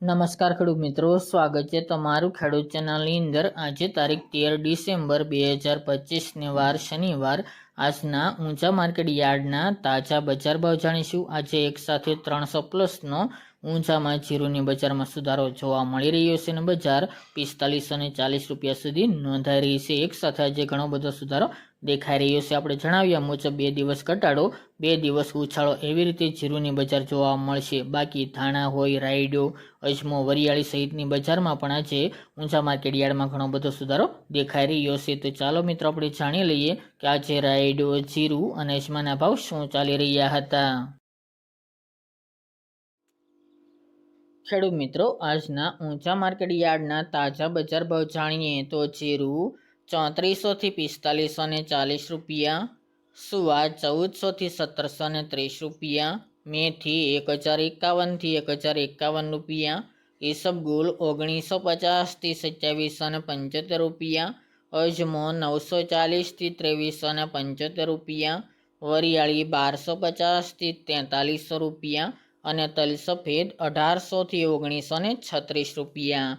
નમસ્કાર ખેડૂત મિત્રો, સ્વાગત છે તમારું ખેડૂત ચેનલની અંદર. આજે તારીખ તેર ડિસેમ્બર બે હજાર પચીસને વાર શનિવાર. આજના ઊંચા માર્કેટ યાર્ડના તાજા બજાર ભાવ જાણીશું. આજે એક સાથે ત્રણસો પ્લસનો ઊંચામાં જીરોની બજારમાં સુધારો જોવા મળી રહ્યો છે અને બજાર પિસ્તાલીસો ચાલીસ રૂપિયા સુધી નોંધાઈ રહી છે. એક સાથે આજે ઘણો બધો સુધારો દેખાઈ રહ્યો છે. આપણે જણાવ્યા મુજબ બે દિવસ ઘટાડો, બે દિવસ ઉછાળો એવી રીતે જીરુની બજાર જોવા મળશે. બાકી ધાણા હોય, રાયડો, અજમો, વરિયાળી સહિતની બજારમાં પણ આજે ઊંચા માર્કેટ યાર્ડમાં ઘણો બધો સુધારો દેખાઈ રહ્યો છે. તો ચાલો મિત્રો, આપણે જાણી લઈએ કે આજે રાયડો, જીરું અને અજમાના ભાવ શું ચાલી રહ્યા હતા. ખેડૂત મિત્રો, આજના ઊંચા માર્કેટ યાર્ડના તાજા બજાર ભાવ જાણીએ તો જીરું ચોત્રીસોથી પિસ્તાલીસો ને ચાલીસ રૂપિયા. સુવા ચૌદસોથી સત્તરસો ને ત્રીસ રૂપિયા. મેથી એક હજાર એકાવનથી એક હજાર એકાવન રૂપિયા. ઈસબગુલ ઓગણીસો પચાસથી સત્યાવીસો ને પંચોતેર રૂપિયા. અજમો નવસો ચાલીસથી ત્રેવીસો ને પંચોતેર રૂપિયા. વરિયાળી બારસો પચાસથી તેતાલીસો રૂપિયા અને તલ સફેદ અઢારસોથી ઓગણીસો ને છત્રીસ રૂપિયા.